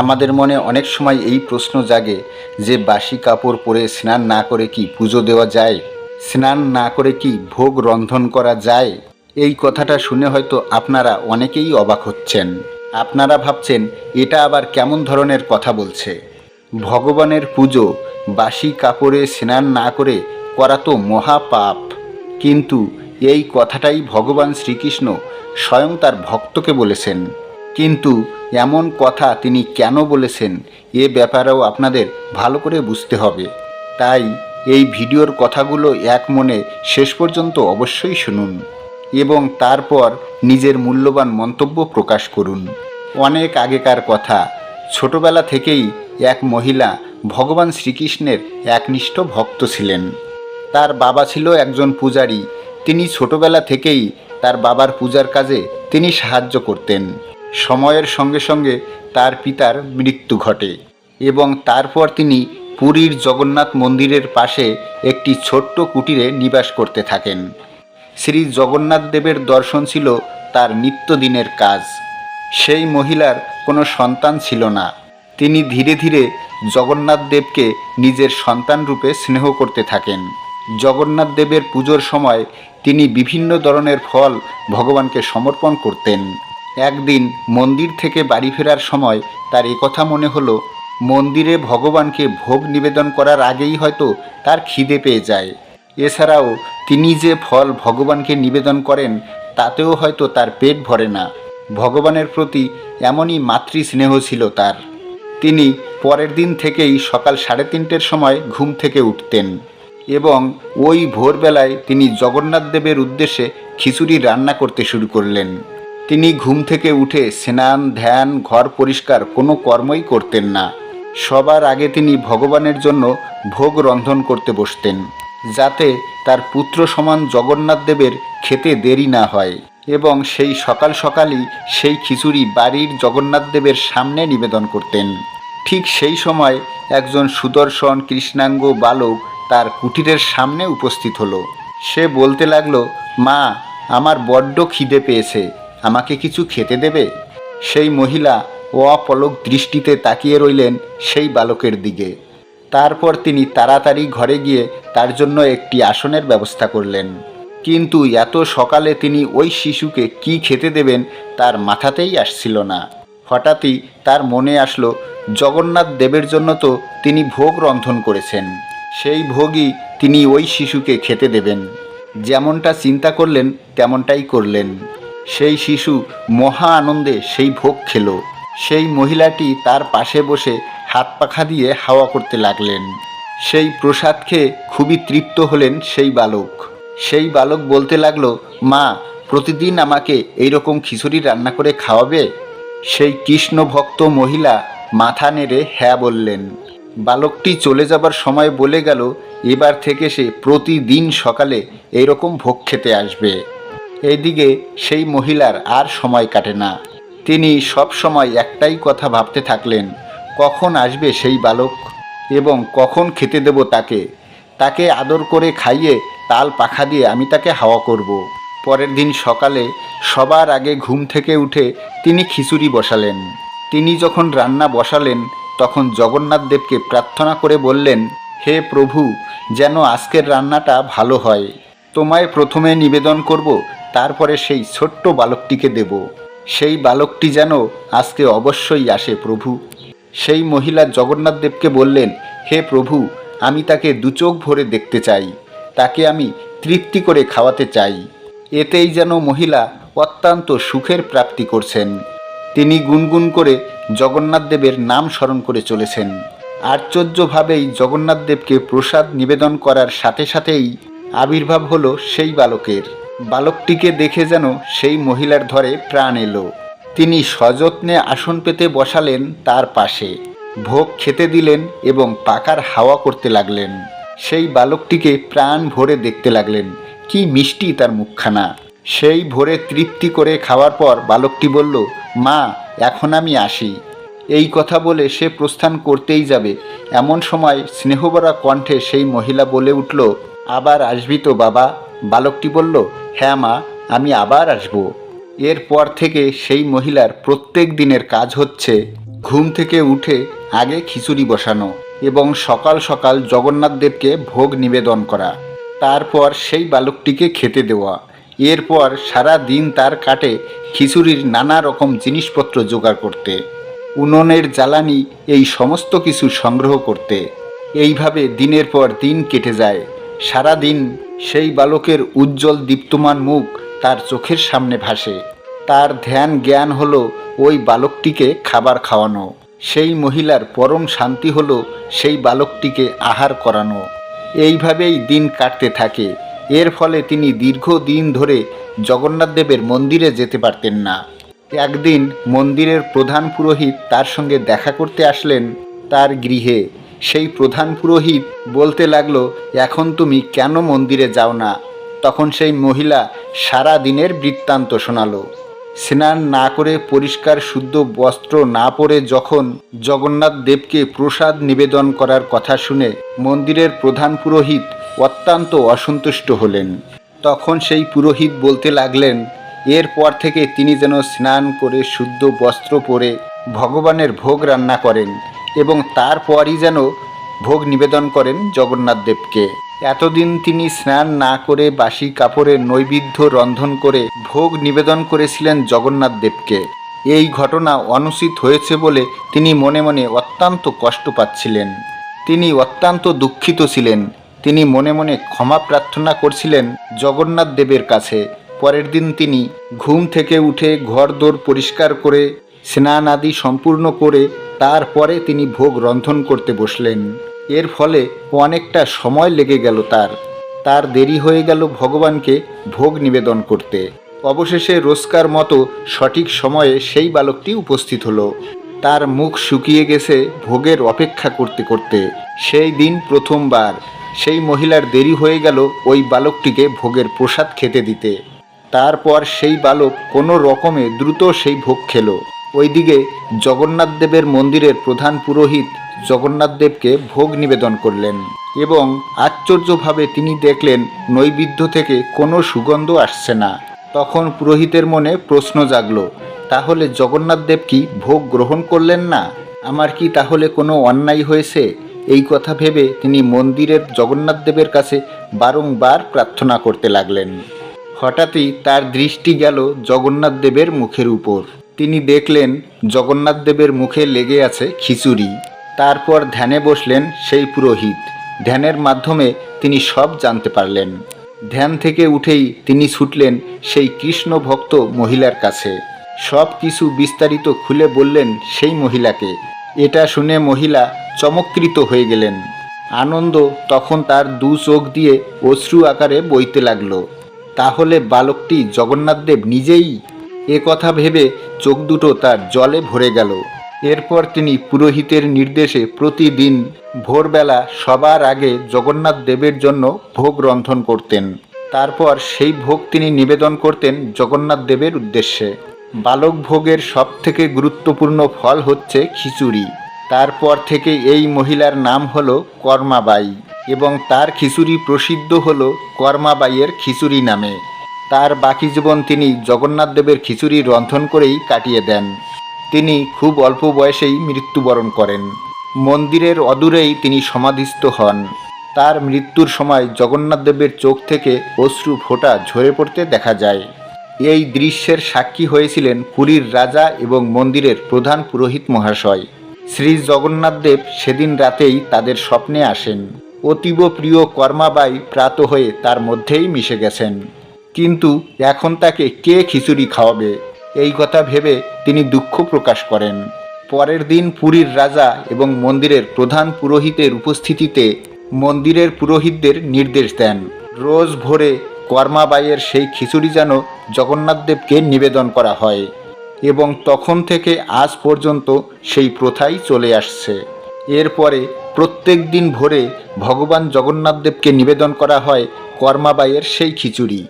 আমাদের মনে অনেক সময় এই প্রশ্ন জাগে যে বাসি কাপড় পরে স্নান না করে কি পুজো দেওয়া যায়? স্নান না করে কি ভোগ রন্ধন করা যায়? এই কথাটা শুনে হয়তো আপনারা অনেকেই অবাক হচ্ছেন। আপনারা ভাবছেন, এটা আবার কেমন ধরনের কথা বলছে? ভগবানের পুজো, বাসি কাপড়ে স্নান না করে করা তো মহাপাপ কিন্তু এই কথাটাই ভগবান শ্রীকৃষ্ণ স্বয়ং তার ভক্তকে বলেছেন। কিন্তু এমন কথা তিনি কেন বলেছেন এ ব্যাপারেও আপনাদের ভালো করে বুঝতে হবে। তাই এই ভিডিওর কথাগুলো এক মনে শেষ পর্যন্ত অবশ্যই শুনুন এবং তারপর নিজের মূল্যবান মন্তব্য প্রকাশ করুন। অনেক আগেকার কথা। ছোটবেলা থেকেই এক মহিলা ভগবান শ্রীকৃষ্ণের একনিষ্ঠ ভক্ত ছিলেন। তার বাবা ছিল একজন পূজারী। তিনি ছোটবেলা থেকেই তার বাবার পূজার কাজে তিনি সাহায্য করতেন। সময়ের সঙ্গে সঙ্গে তার পিতার মৃত্যু ঘটে এবং তারপর তিনি পুরীর জগন্নাথ মন্দিরের পাশে একটি ছোট্ট কুটিরে নিবাস করতে থাকেন। শ্রী জগন্নাথ দেবের দর্শন ছিল তার নিত্যদিনের কাজ। সেই মহিলার কোনো সন্তান ছিল না। তিনি ধীরে ধীরে জগন্নাথ দেবকে নিজের সন্তান রূপে স্নেহ করতে থাকেন। জগন্নাথ দেবের পুজোর সময় তিনি বিভিন্ন ধরনের ফল ভগবানকে সমর্পণ করতেন। একদিন মন্দির থেকে বাড়ি ফেরার সময় তার কথা মনে হলো, মন্দিরে ভগবানকে ভোগ নিবেদন করার আগেই হয়তো তার খিদে পেয়ে যায়। এছাড়াও তিনি যে ফল ভগবানকে নিবেদন করেন, তাতেও হয়তো তার পেট ভরে না। ভগবানের প্রতি এমনই মাতৃ স্নেহ ছিল তার। তিনি পরের দিন থেকেই সকাল সাড়ে তিনটের সময় ঘুম থেকে উঠতেন এবং ওই ভোরবেলায় তিনি জগন্নাথ দেবের উদ্দেশ্যে খিচুড়ি রান্না করতে শুরু করলেন। তিনি ঘুম থেকে উঠে স্নান, ধ্যান, ঘর পরিষ্কার কোনো কর্মই করতেন না। সবার আগে তিনি ভগবানের জন্য ভোগ রন্ধন করতে বসতেন, যাতে তার পুত্র সমান জগন্নাথ দেবের খেতে দেরি না হয় এবং সেই সকাল সকালই সেই খিচুড়ি বাড়ির জগন্নাথ দেবের সামনে নিবেদন করতেন। ঠিক সেই সময় একজন সুদর্শন কৃষ্ণাঙ্গ বালক তার কুটিরের সামনে উপস্থিত হলো। সে বলতে লাগল, মা, আমার বড্ড খিদে পেয়েছে। আমাকে কিছু খেতে দেবে? সেই মহিলা অপলক দৃষ্টিতে তাকিয়ে রইলেন সেই বালকের দিকে। তারপর তিনি তাড়াতাড়ি ঘরে গিয়ে তার জন্য একটি আসনের ব্যবস্থা করলেন। কিন্তু এত সকালে তিনি ওই শিশুকে কি খেতে দেবেন তার মাথাতেই আসছিল না। হঠাৎই তার মনে আসলো, জগন্নাথ দেবের জন্য তো তিনি ভোগ রন্ধন করেছেন। সেই ভোগই তিনি ওই শিশুকে খেতে দেবেন। যেমনটা চিন্তা করলেন, তেমনটাই করলেন। সেই শিশু মহা আনন্দে সেই ভোগ খেলো। সেই মহিলাটি তার পাশে বসে হাত পাখা দিয়ে হাওয়া করতে লাগলেন। সেই প্রসাদ খেয়ে খুবই তৃপ্ত হলেন সেই বালক। সেই বালক বলতে লাগল, মা, প্রতিদিন আমাকে এইরকম খিচুড়ি রান্না করে খাওয়াবে? সেই কৃষ্ণ ভক্ত মহিলা মাথা নেড়ে হ্যাঁ বললেন। বালকটি চলে যাবার সময় বলে গেল, এবার থেকে সে প্রতিদিন সকালে এইরকম ভোগ খেতে আসবে। এইদিকে সেই মহিলার আর সময় কাটে না। তিনি সব সময় একটাই কথা ভাবতে থাকলেন, কখন আসবে সেই বালক এবং কখন খেতে দেব তাকে। তাকে আদর করে খাইয়ে তাল পাখা দিয়ে আমি তাকে হাওয়া করব। পরের দিন সকালে সবার আগে ঘুম থেকে উঠে তিনি খিচুড়ি বসালেন। তিনি যখন রান্না বসালেন, তখন জগন্নাথ দেবকে প্রার্থনা করে বললেন, হে প্রভু, যেন আজকের রান্নাটা ভালো হয়। তোমায় প্রথমে নিবেদন করব তারপরে সেই ছোট্ট বালকটিকে দেব। সেই বালকটি যেন আজকে অবশ্যই আসে প্রভু। সেই মহিলা জগন্নাথ দেবকে বললেন, হে প্রভু, আমি তাকে দুচোখ ভরে দেখতে চাই। তাকে আমি তৃপ্তি করে খাওয়াতে চাই। এতেই যেন মহিলা অত্যন্ত সুখের প্রাপ্তি করছেন। তিনি গুনগুন করে জগন্নাথ দেবের নাম স্মরণ করে চলেছেন। আশ্চর্যভাবেই জগন্নাথ দেবকে প্রসাদ নিবেদন করার সাথে সাথেই আবির্ভাব হলো সেই বালকের। বালকটিকে দেখে যেন সেই মহিলার ধরে প্রাণ এলো। তিনি সযত্নে আসন পেতে বসালেন তার পাশে। ভোগ খেতে দিলেন এবং পাকার হাওয়া করতে লাগলেন। সেই বালকটিকে প্রাণ ভরে দেখতে লাগলেন। কি মিষ্টি তার মুখখানা। সেই ভোরে তৃপ্তি করে খাওয়ার পর বালকটি বলল, মা, এখন আমি আসি। এই কথা বলে সে প্রস্থান করতেই যাবে। এমন সময় স্নেহবরা কণ্ঠে সেই মহিলা বলে উঠল, আবার আসবি তো বাবা। বালকটি বলল হ্যাঁ মা, আমি আবার আসব। এরপর থেকে সেই মহিলার প্রত্যেক দিনের কাজ হচ্ছে ঘুম থেকে উঠে আগে খিচুড়ি বসানো এবং সকাল সকাল জগন্নাথ দেবকে ভোগ নিবেদন করা, তারপর সেই বালকটিকে খেতে দেওয়া। এরপর সারা দিন তার কাটে খিচুড়ির নানা রকম জিনিসপত্র জোগাড় করতে, উনুনের জ্বালানি, এই সমস্ত কিছু সংগ্রহ করতে। এইভাবে দিনের পর দিন কেটে যায়। সারা দিন সেই বালকের উজ্জ্বল দীপ্তমান মুখ তার চোখের সামনে ভাসে। তার ধ্যান জ্ঞান হলো ওই বালকটিকে খাবার খাওয়ানো। সেই মহিলার পরম শান্তি হলো সেই বালকটিকে আহার করানো। এইভাবেই দিন কাটতে থাকে। এর ফলে তিনি দীর্ঘদিন ধরে জগন্নাথ দেবের মন্দিরে যেতে পারতেন না। একদিন মন্দিরের প্রধান পুরোহিত তার সঙ্গে দেখা করতে আসলেন তার গৃহে। সেই প্রধান পুরোহিত বলতে লাগল, এখন তুমি কেন মন্দিরে যাও না? তখন সেই মহিলা সারা দিনের বৃত্তান্ত শোনালো। স্নান না করে পরিষ্কার শুদ্ধ বস্ত্র না পরে যখন জগন্নাথ দেবকে প্রসাদ নিবেদন করার কথা শুনে মন্দিরের প্রধান পুরোহিত অত্যন্ত অসন্তুষ্ট হলেন। তখন সেই পুরোহিত বলতে লাগলেন, এরপর থেকে তিনি যেন স্নান করে শুদ্ধ বস্ত্র পরে ভগবানের ভোগ রান্না করেন। এবং তারপরই যেন ভোগ নিবেদন করেন জগন্নাথ দেবকে। এতদিন তিনি স্নান না করে বাসি কাপড়ে নৈবেদ্য রন্ধন করে ভোগ নিবেদন করেছিলেন জগন্নাথ দেবকে। এই ঘটনা অনুচিত হয়েছে বলে তিনি মনে মনে অত্যন্ত কষ্ট পাচ্ছিলেন। তিনি অত্যন্ত দুঃখিত ছিলেন। তিনি মনে মনে ক্ষমা প্রার্থনা করছিলেন জগন্নাথ দেবের কাছে। পরের দিন তিনি ঘুম থেকে উঠে ঘর ঘরদোর পরিষ্কার করে স্নান আদি সম্পূর্ণ করে তারপরে তিনি ভোগ রন্ধন করতে বসলেন। এর ফলে অনেকটা সময় লেগে গেল তার। তার দেরি হয়ে গেল ভগবানকে ভোগ নিবেদন করতে। অবশেষে রোজকার মতো সঠিক সময়ে সেই বালকটি উপস্থিত হলো। তার মুখ শুকিয়ে গেছে ভোগের অপেক্ষা করতে করতে। সেই দিন প্রথমবার। সেই মহিলার দেরি হয়ে গেল ওই বালকটিকে ভোগের প্রসাদ খেতে দিতে। তারপর সেই বালক কোনো রকমে দ্রুত সেই ভোগ খেলো। ওইদিকে জগন্নাথদেবের মন্দিরের প্রধান পুরোহিত জগন্নাথদেবকে ভোগ নিবেদন করলেন এবং আশ্চর্যভাবে তিনি দেখলেন নৈবেদ্য থেকে কোনো সুগন্ধ আসছে না। তখন পুরোহিতের মনে প্রশ্ন জাগল, তাহলে জগন্নাথদেব কি ভোগ গ্রহণ করলেন না? আমার কি তাহলে কোনো অন্যায় হয়েছে? এই কথা ভেবে তিনি মন্দিরের জগন্নাথদেবের কাছে বারংবার প্রার্থনা করতে লাগলেন। হঠাৎই তার দৃষ্টি গেল জগন্নাথদেবের মুখের উপর। তিনি দেখলেন জগন্নাথ দেবের মুখে লেগে আছে খিচুড়ি। তারপর ধ্যানে বসলেন সেই পুরোহিত। ধ্যানের মাধ্যমে তিনি সব জানতে পারলেন। ধ্যান থেকে উঠেই তিনি ছুটলেন সেই কৃষ্ণ ভক্ত মহিলার কাছে। সব কিছু বিস্তারিত খুলে বললেন সেই মহিলাকে। এটা শুনে মহিলা চমৎকৃত হয়ে গেলেন। আনন্দ তখন তার দু চোখ দিয়ে অশ্রু আকারে বইতে লাগল। তাহলে বালকটি জগন্নাথদেব নিজেই এ কথা ভেবে চোখ দুটো তার জলে ভরে গেল। এরপর তিনি পুরোহিতের নির্দেশে প্রতিদিন ভোরবেলা সবার আগে জগন্নাথ দেবের জন্য ভোগ রন্ধন করতেন। তারপর সেই ভোগ তিনি নিবেদন করতেন জগন্নাথ দেবের উদ্দেশ্যে। বালক ভোগের সবথেকে গুরুত্বপূর্ণ ফল হচ্ছে খিচুড়ি। তারপর থেকে এই মহিলার নাম হলো কর্মাবাই এবং তার খিচুড়ি প্রসিদ্ধ হলো কর্মাবাইয়ের খিচুড়ি নামে। তার বাকি জীবন তিনি জগন্নাথ দেবের খিচুড়ি রন্ধন করেই কাটিয়ে দেন। তিনি খুব অল্প বয়সেই মৃত্যুবরণ করেন। মন্দিরের অদূরেই তিনি সমাধিস্থ হন। তার মৃত্যুর সময় জগন্নাথ দেবের চোখ থেকে অশ্রু ফোঁটা ঝরে পড়তে দেখা যায়। এই দৃশ্যের সাক্ষী হয়েছিলেন পুরীর রাজা এবং মন্দিরের প্রধান পুরোহিত মহাশয়। শ্রী জগন্নাথ দেব সেদিন রাতেই তাদের স্বপ্নে আসেন। অতীব প্রিয় কর্মাবাই প্রাত হয়ে তার মধ্যেই মিশে গেছেন। কিন্তু এখন তাকে কে খিচুড়ি খাওয়াবে? এই কথা ভেবে তিনি দুঃখ প্রকাশ করেন। পরের দিন পুরীর রাজা এবং মন্দিরের প্রধান পুরোহিতের উপস্থিতিতে মন্দিরের পুরোহিতদের নির্দেশ দেন। রোজ ভোরে কর্মাবাইয়ের সেই খিচুড়ি যেন জগন্নাথদেবকে নিবেদন করা হয় এবং তখন থেকে আজ পর্যন্ত সেই প্রথাই চলে আসছে। এরপরে প্রত্যেক দিন ভোরে ভগবান জগন্নাথদেবকে নিবেদন করা হয় কর্মাবাইয়ের সেই খিচুড়ি।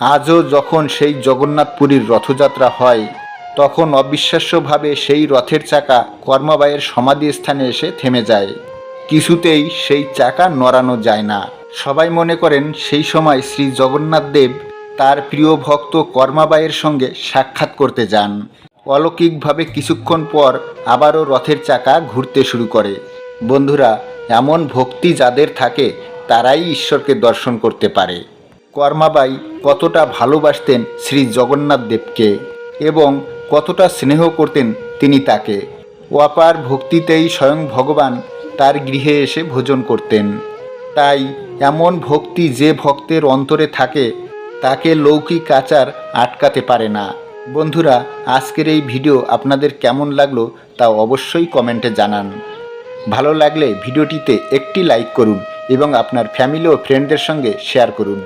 আজও যখন সেই জগন্নাথপুরীর রথযাত্রা হয়, তখন অবিশ্বাস্যভাবে সেই রথের চাকা কর্মাবাইয়ের সমাধি স্থানে এসে থেমে যায়। কিছুতেই সেই চাকা নড়ানো যায় না। সবাই মনে করেন সেই সময় শ্রী জগন্নাথ দেব তার প্রিয় ভক্ত কর্মাবাইয়ের সঙ্গে সাক্ষাৎ করতে যান। অলৌকিকভাবে কিছুক্ষণ পর আবারও রথের চাকা ঘুরতে শুরু করে। বন্ধুরা, এমন ভক্তি যাদের থাকে, তারাই ঈশ্বরকে দর্শন করতে পারে। কর্মাবাই কতটা ভালোবাসতেন শ্রী জগন্নাথ দেবকে এবং কতটা স্নেহ করতেন তিনি তাকে। অপার ভক্তিতেই স্বয়ং ভগবান তার গৃহে এসে ভোজন করতেন। তাই এমন ভক্তি যে ভক্তের অন্তরে থাকে, তাকে লৌকিক আচার আটকাতে পারে না। বন্ধুরা, আজকের এই ভিডিও আপনাদের কেমন লাগল তা অবশ্যই কমেন্টে জানান। ভালো লাগলে ভিডিওটিতে একটি লাইক করুন এবং আপনার ফ্যামিলি ও ফ্রেন্ডদের সঙ্গে শেয়ার করুন।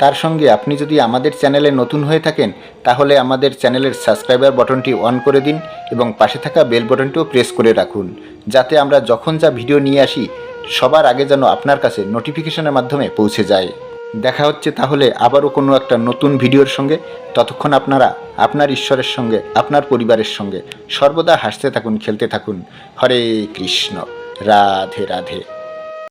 তার সঙ্গে আপনি যদি আমাদের চ্যানেলে নতুন হয়ে থাকেন, তাহলে আমাদের চ্যানেলের সাবস্ক্রাইবার বাটনটি অন করে দিন এবং পাশে থাকা বেল বাটনটিও প্রেস করে রাখুন, যাতে আমরা যখন যা ভিডিও নিয়ে আসি, সবার আগে যেন আপনার কাছে নোটিফিকেশনের মাধ্যমে পৌঁছে যায়। দেখা হচ্ছে তাহলে আবারও কোনো একটা নতুন ভিডিওর সঙ্গে। ততক্ষণ আপনারা আপনার ঈশ্বরের সঙ্গে, আপনার পরিবারের সঙ্গে সর্বদা হাসতে থাকুন, খেলতে থাকুন। হরে কৃষ্ণ। রাধে রাধে।